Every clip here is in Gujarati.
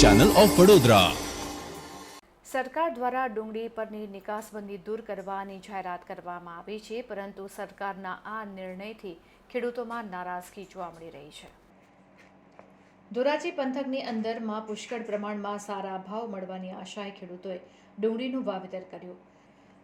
ચેનલ ઓફ વડોદરા સરકાર દ્વારા ડુંગળી પરની નિકાસબંધી દૂર કરવાની જાહેરાત કરવામાં આવી છે પરંતુ સરકારના આ નિર્ણયથી ખેડૂતોમાં નારાજગી જોવા મળી રહી છે. ધોરાજી પંથકની અંદરમાં પુષ્કળ પ્રમાણમાં સારા ભાવ મળવાની આશાએ ખેડૂતોએ ડુંગળીનું વાવેતર કર્યું.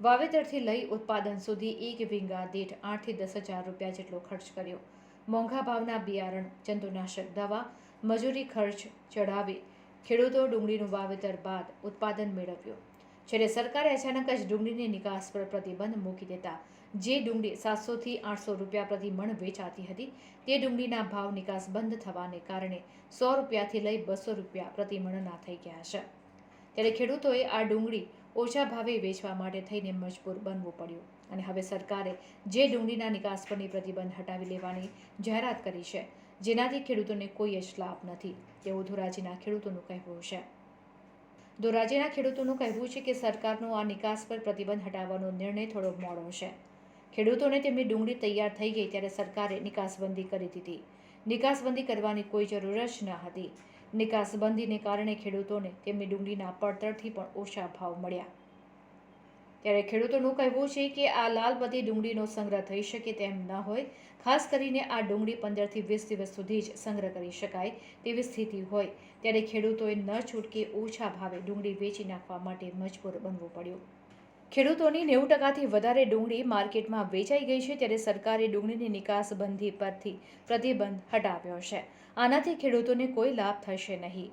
વાવેતરથી લઈ ઉત્પાદન સુધી એક વીંગા દીઠ આઠથી દસ હજાર રૂપિયા જેટલો ખર્ચ કર્યો. મોંઘા ભાવના બિયારણ જંતુનાશક દવા મજૂરી ખર્ચ ચઢાવી ખેડૂતો ડુંગળીનું વાવેતર બાદ ઉત્પાદન મેળવ્યું. જ્યારે સરકારે અચાનક જ ડુંગળીની નિકાસ પર પ્રતિબંધ મૂકી દેતા, જે ડુંગળી સાતસોથી આઠસો રૂપિયા પ્રતિ મણ વેચાતી હતી, તે ડુંગળીના ભાવ નિકાસ બંધ થવાને કારણે સો રૂપિયાથી લઈ બસો રૂપિયા પ્રતિ મણના થઈ ગયા છે. ત્યારે ખેડૂતોએ આ ડુંગળી ઓછા ભાવે વેચવા માટે થઈને મજબૂર બનવું પડ્યું અને હવે સરકારે જે ડુંગળીના નિકાસ પરની પ્રતિબંધ હટાવી લેવાની જાહેરાત કરી છે જેનાથી ખેડૂતોને કોઈ જ લાભ નથી. તેવું ધોરાજીના ખેડૂતોનું કહેવું છે. ધોરાજીના ખેડૂતોનું કહેવું છે કે સરકારનો આ નિકાસ પર પ્રતિબંધ હટાવવાનો નિર્ણય થોડો મોડો છે. ખેડૂતોને તેમની ડુંગળી તૈયાર થઈ ગઈ ત્યારે સરકારે નિકાસબંધી કરી દીધી. નિકાસબંધી કરવાની કોઈ જરૂર જ ન હતી. નિકાસબંધીને કારણે ખેડૂતોને તેમની ડુંગળીના પડતરથી પણ ઓછા ભાવ મળ્યા. ત્યારે ખેડૂતોનું કહેવું છે કે આ લાલબત્તી ડુંગળીનો સંગ્રહ થઈ શકે તેમ ન હોય. ખાસ કરીને આ ડુંગળી પંદરથી વીસ દિવસ સુધી જ સંગ્રહ કરી શકાય તેવી સ્થિતિ હોય. ત્યારે ખેડૂતોએ ન છૂટકે ઓછા ભાવે ડુંગળી વેચી નાખવા માટે મજબૂર બનવું પડ્યું. ખેડૂતોની નેવું ટકાથી વધારે ડુંગળી માર્કેટમાં વેચાઈ ગઈ છે ત્યારે સરકારે ડુંગળીની નિકાસબંધી પરથી પ્રતિબંધ હટાવ્યો છે. આનાથી ખેડૂતોને કોઈ લાભ થશે નહીં.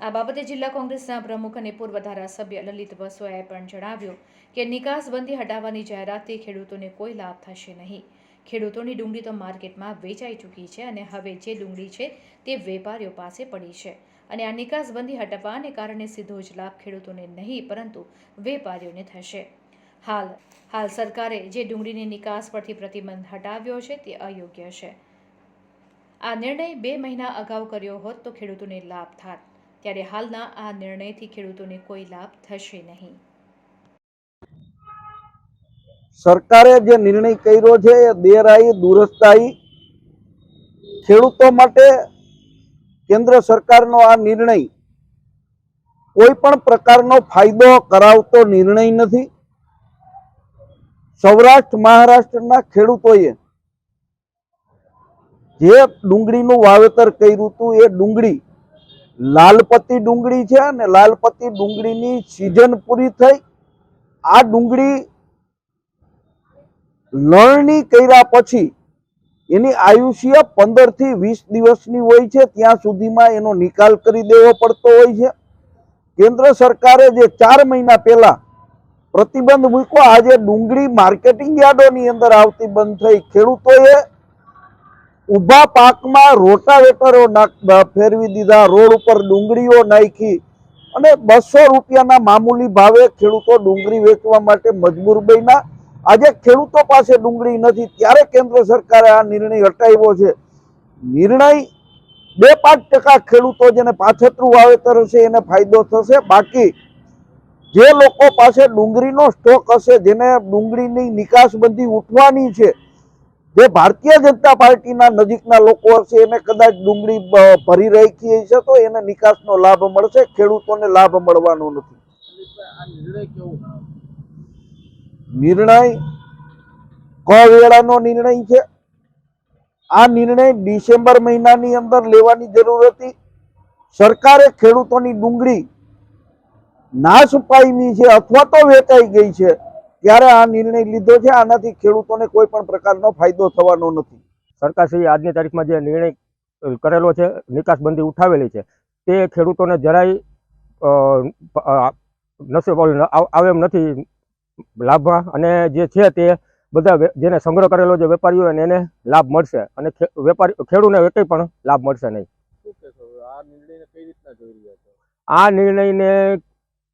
આ બાબતે જિલ્લા કોંગ્રેસના પ્રમુખ અને પૂર્વ ધારાસભ્ય લલિત વસોયાએ પણ જણાવ્યું કે નિકાસબંધી હટાવવાની જાહેરાતથી ખેડૂતોને કોઈ લાભ થશે નહીં. ખેડૂતોની ડુંગળી તો માર્કેટમાં વેચાઈ ચૂકી છે અને હવે જે ડુંગળી છે તે વેપારીઓ પાસે પડી છે. અને આ નિકાસબંધી હટાવવાને કારણે સીધો જ લાભ ખેડૂતોને નહીં, પરંતુ વેપારીઓને થશે. હાલ હાલ સરકારે જે ડુંગળીની નિકાસ પરથી પ્રતિબંધ હટાવ્યો છે તે અયોગ્ય છે. આ નિર્ણય બે મહિના અગાઉ કર્યો હોત તો ખેડૂતોને લાભ થાત. ત્યારે હાલના આ નિર્ણયથી ખેડૂતોને કોઈ લાભ થશે નહીં. સરકારે જે નિર્ણય કર્યો છે, એ દેરાઈ દુરસ્તાઈ ખેડૂતો માટે કેન્દ્ર સરકારનો આ નિર્ણય કોઈ પણ પ્રકારનો ફાયદો કરાવતો નિર્ણય નથી. સૌરાષ્ટ્ર, મહારાષ્ટ્રના ખેડૂતોએ જે ડુંગળીનું વાવેતર કર્યું હતું, એ ડુંગળી લાલપત્તી ડુંગળી છે અને લાલપત્તી ડુંગળીની સિઝન પૂરી થઈ. આ ડુંગળી લણણી કર્યા પછી એની આયુષ્ય પંદરથી વીસ દિવસની હોય છે. ત્યાં સુધીમાં એનો નિકાલ કરી દેવો પડતો હોય છે. કેન્દ્ર સરકારે જે ચાર મહિના પહેલા પ્રતિબંધ મૂક્યો, આજે ડુંગળી માર્કેટિંગ યાર્ડોની અંદર આવતી બંધ થઈ. ખેડૂતોએ ઊભા પાકમાં રોટાવેટરો ફેરવી દીધા, રોડ ઉપર ડુંગળીઓ નાખી અને બસો રૂપિયાના મામૂલી ભાવે ખેડૂતો ડુંગળી વેચવા માટે મજબૂર બન્યા. આજે ખેડૂતો પાસે ડુંગળી નથી, ત્યારે કેન્દ્ર સરકારે આ નિર્ણય હટાવ્યો છે. નિર્ણય બે પાંચ ટકા ખેડૂતો જેને પાછતરું વાવેતર હશે, એને ફાયદો થશે. બાકી જે લોકો પાસે ડુંગળીનો સ્ટોક હશે, જેને ડુંગળીની નિકાસબંધી ઉઠવાની છે જે ભારતીય જનતા પાર્ટીના નજીકના લોકો હશે એને કદાચ ડુંગળી ભરી રાખી હશે તો એને નિકાસનો લાભ મળશે, ખેડૂતોને લાભ મળવાનો નથી. નિર્ણય કવેળાનો નિર્ણય છે. આ નિર્ણય ડિસેમ્બર મહિનાની અંદર લેવાની જરૂર હતી. સરકારે ખેડૂતોની ડુંગળી નાશ પામી છે અથવા તો વેચાઈ ગઈ છે. ત્યારે આ નિર્ણય લીધો છે. આનાથી ખેડૂતોને કોઈ પણ પ્રકારનો ફાયદો થવાનો નથી. સરકારશ્રીએ આજની તારીખમાં જે નિર્ણય કરેલો છે નિકાસબંધી ઉઠાવેલી છે તે ખેડૂતોને જરાય નસીબ આવે એમ નથી લાભમાં અને જે છે તે બધા જેને સંગ્રહ કરેલો જે વેપારીઓ એને એને લાભ મળશે. અને વેપારી ખેડૂતને કંઈ પણ લાભ મળશે નહીં. આ નિર્ણયને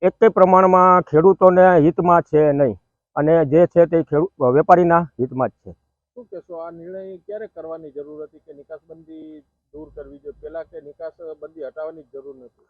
એક પ્રમાણમાં ખેડૂતોને હિતમાં છે નહીં. અને જે છે તે ખેડૂત વેપારીના હિતમાં જ છે. શું કહેશો? આ નિર્ણય ક્યારે કરવાની જરૂર હતી કે નિકાસબંધી દૂર કરવી જોઈએ? પેલા કે નિકાસ બંધી હટાવવાની જ જરૂર નથી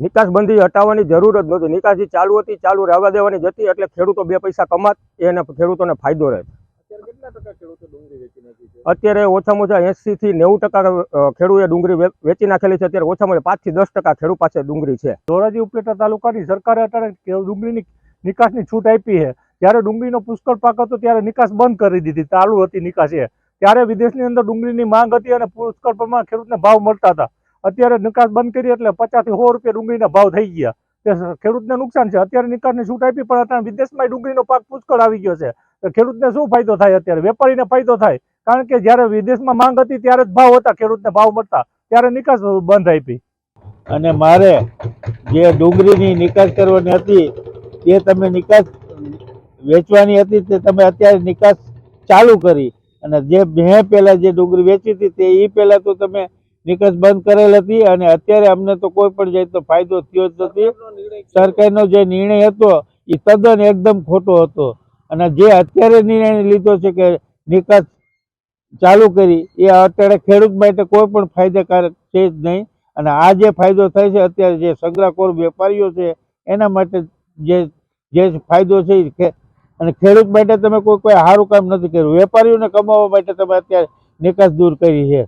નિકાસબંધી હટાવવાની જરૂર જ નથી નિકાસ જે ચાલુ હતી ચાલુ રહેવા દેવાની જતી એટલે ખેડૂતો બે પૈસા કમાત એને ખેડૂતોને ફાયદો રહે. અત્યારે કેટલા કેટલા ટકા ખેડૂતો ડુંગળી વેચી નાખી છે? અત્યારે ઓછામાં ઓછા એસી થી નેવું ટકા ખેડૂતે ખેડૂએ ડુંગળી વેચી નાખેલી છે. અત્યારે ઓછામાં ઓછા પાંચથી દસ ટકા ખેડૂત પાસે ડુંગળી છે. ધોરાજી ઉપલેટા તાલુકાની સરકારે અત્યારે ડુંગળીની નિકાસની છૂટ આપી છે. જ્યારે ડુંગળીનો પુષ્કળ પાક હતો, ત્યારે નિકાસ બંધ કરી દીધી, ચાલુ હતી નિકાસ એ. ત્યારે વિદેશની અંદર ડુંગળીની માંગ હતી અને પુષ્કળ પ્રમાણ ખેડૂતને ભાવ મળતા હતા. અત્યારે નિકાસ બંધ કરી એટલે પચાસથી સો રૂપિયા ડુંગળીના ભાવ થઈ ગયા. તે ખેડૂતને નુકસાન છે. અત્યારે નિકાસની છૂટ આપી, પણ અત્યારે વિદેશમાં ડુંગળીનો પાક પુષ્કળ આવી ગયો છે. તો ખેડૂતને શું ફાયદો થાય અત્યારે? વેપારીને ફાયદો થાય? કારણ કે જ્યારે વિદેશમાં માંગ હતી, ત્યારે જ ભાવ હતા, ખેડૂતને ભાવ મળતા. ત્યારે નિકાસ બંધ આપી. અને મારે જે ડુંગળીની નિકાસ કરવાની હતી તે તમે નિકાસ વેચવાની હતી તે તમે અત્યારે નિકાસ ચાલુ કરી. અને જે મેં પહેલાં જે ડુંગળી વેચી હતી તે એ પહેલાં તો તમે નિકાસ બંધ કરેલ હતી અને અત્યારે અમને તો કોઈ પણ જાતનો ફાયદો થયો જ નથી. સરકારનો જે નિર્ણય હતો એ તદ્દન એકદમ ખોટો હતો. અને જે અત્યારે નિર્ણય લીધો છે કે નિકાસ ચાલુ કરી એ અત્યારે ખેડૂત માટે કોઈ પણ ફાયદાકારક છે જ નહીં. અને આ જે ફાયદો થાય છે અત્યારે જે સંગ્રહખોર વેપારીઓ છે એના માટે જે જે ફાયદો છે એ અને ખેડૂત માટે તમે કોઈ કોઈ સારું કામ નથી કર્યું. વેપારીઓને કમાવા માટે તમે અત્યારે નિકાસ દૂર કરી છે.